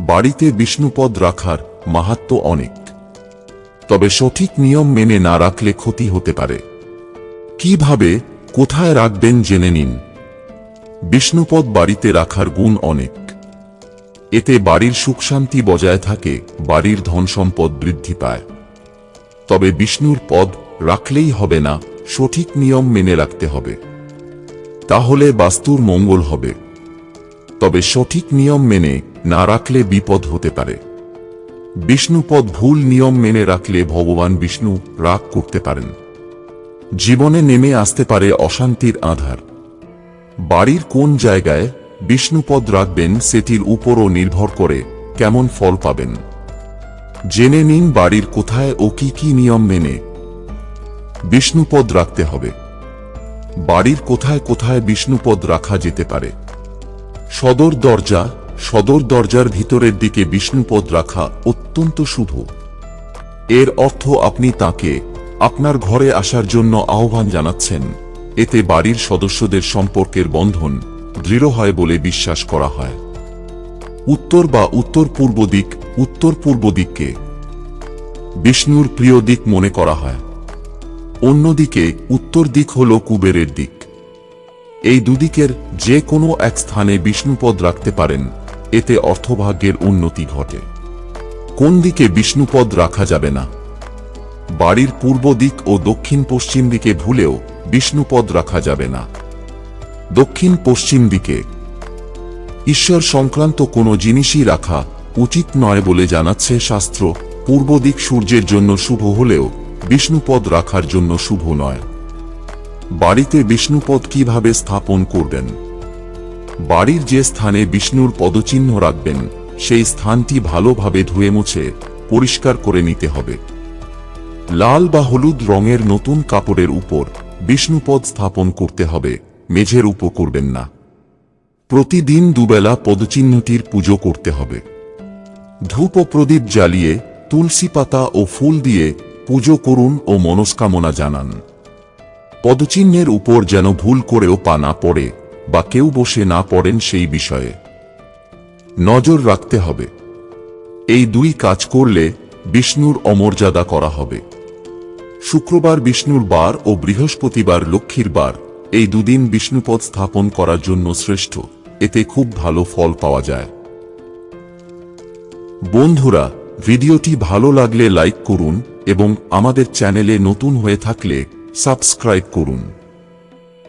বাড়িতে বিষ্ণুপদ রাখার মাহাত্ম অনেক। তবে সঠিক নিয়ম মেনে না রাখলে ক্ষতি হতে পারে। কীভাবে, কোথায় রাখবেন জেনে নিন। বিষ্ণুপদ বাড়িতে রাখার গুণ অনেক। এতে বাড়ির সুখ শান্তি বজায় থাকে, বাড়ির ধন সম্পদ বৃদ্ধি পায়। তবে বিষ্ণুর পদ রাখলেই হবে না, সঠিক নিয়ম মেনে রাখতে হবে। তাহলে বাস্তুর মঙ্গল হবে। তবে সঠিক নিয়ম মেনে না রাখলে বিপদ হতে পারে। বিষ্ণুপদ ভুল নিয়ম মেনে রাখলে ভগবান বিষ্ণু রাগ করতে পারেন। জীবনে নেমে আসতে পারে অশান্তির আধার। বাড়ির কোন জায়গায় বিষ্ণুপদ রাখবেন সেটির উপরও নির্ভর করে কেমন ফল পাবেন। জেনে নিন বাড়ির কোথায় ও কি কি নিয়ম মেনে বিষ্ণুপদ রাখতে হবে। বাড়ির কোথায় কোথায় বিষ্ণুপদ রাখা যেতে পারে। সদর দরজা সদর দরজার ভিতরের দিকে বিষ্ণুপদ রাখা অত্যন্ত শুভ। এর অর্থ আপনি তাকে আপনার ঘরে আসার জন্য আহ্বান জানাচ্ছেন। এতে বাড়ির সদস্যদের সম্পর্কের বন্ধন দৃঢ় হয় বলে বিশ্বাস করা হয়। উত্তর বা উত্তর পূর্ব দিক উত্তর পূর্ব দিককে বিষ্ণুর প্রিয় দিক মনে করা হয়। অন্যদিকে উত্তর দিক হল কুবেরের দিক। এই দুদিকের যে কোনো এক স্থানে বিষ্ণুপদ রাখতে পারেন। এতে অর্থভাগ্যের উন্নতি ঘটে। কোন দিকে বিষ্ণুপদ রাখা যাবে না? বাড়ির পূর্ব দিক ও দক্ষিণ পশ্চিম দিকে ভুলেও বিষ্ণুপদ রাখা যাবে না। দক্ষিণ পশ্চিম দিকে। ঈশ্বর সংক্রান্ত কোনো জিনিসই রাখা উচিত নয় বলে জানাচ্ছে শাস্ত্র। পূর্ব দিক সূর্যের জন্য শুভ হলেও বিষ্ণুপদ রাখার জন্য শুভ নয়। বাড়িতে বিষ্ণুপদ কীভাবে স্থাপন করবেন? বাড়ির যে স্থানে বিষ্ণুর পদচিহ্ন রাখবেন, সেই স্থানটি ভালোভাবে ধুয়ে মুছে পরিষ্কার করে নিতে হবে। লাল বা হলুদ রঙের নতুন কাপড়ের উপর বিষ্ণুপদ স্থাপন করতে হবে, মেঝের উপর করবেন না। প্রতিদিন দুবেলা পদচিহ্নটির পুজো করতে হবে। ধূপ ও প্রদীপ জ্বালিয়ে তুলসী পাতা ও ফুল দিয়ে পুজো করুন ও মনস্কামনা জানান। পদচিহ্নের উপর যেন ভুল করেও পানা পড়ে বা কেউ বসে না পড়েন সেই বিষয়ে। নজর রাখতে হবে। এই দুই কাজ করলে বিষ্ণুর অমর্যাদা করা হবে। শুক্রবার বিষ্ণুর বার ও বৃহস্পতিবার লক্ষ্মীর বার, এই দুদিন বিষ্ণুপদ স্থাপন করার জন্য শ্রেষ্ঠ। এতে খুব ভালো ফল পাওয়া যায়। বন্ধুরা, ভিডিওটি ভালো লাগলে লাইক করুন এবং আমাদের চ্যানেলে নতুন হয়ে থাকলে সাবস্ক্রাইব করুন।